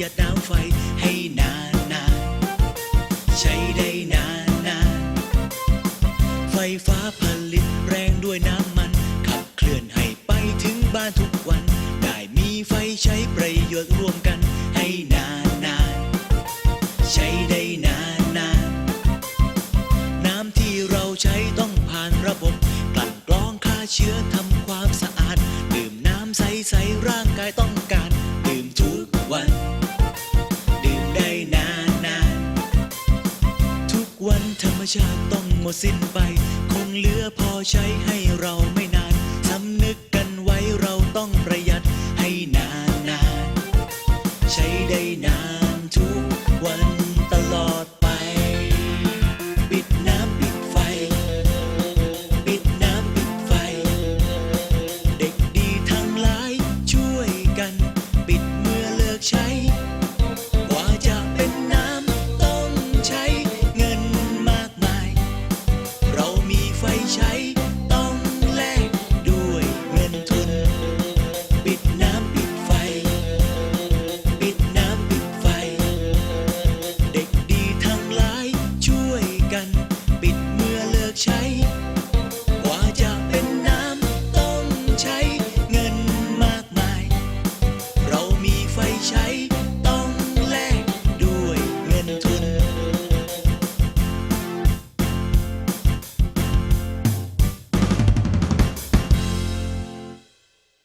ยัดน้ำไฟให้นานนานๆใช้ได้นานนานๆไฟฟ้าผลิตแรงด้วยน้ำมัน ขับเคลื่อนให้ไปถึงบ้านทุกวัน ได้มีไฟใช้ประโยชน์ร่วมกันให้นานนานๆใช้ได้นานนานๆน้ำที่เราใช้ต้องผ่านระบบกลั่นกรองฆ่าเชื้อทำความสะอาด ดื่มน้ำใสๆร่างกายต้องการ ชาติต้องหมดสิ้นไป คงเหลือพอใช้ให้เราไม่นานสำนึกกันไว้เราต้องประหยัด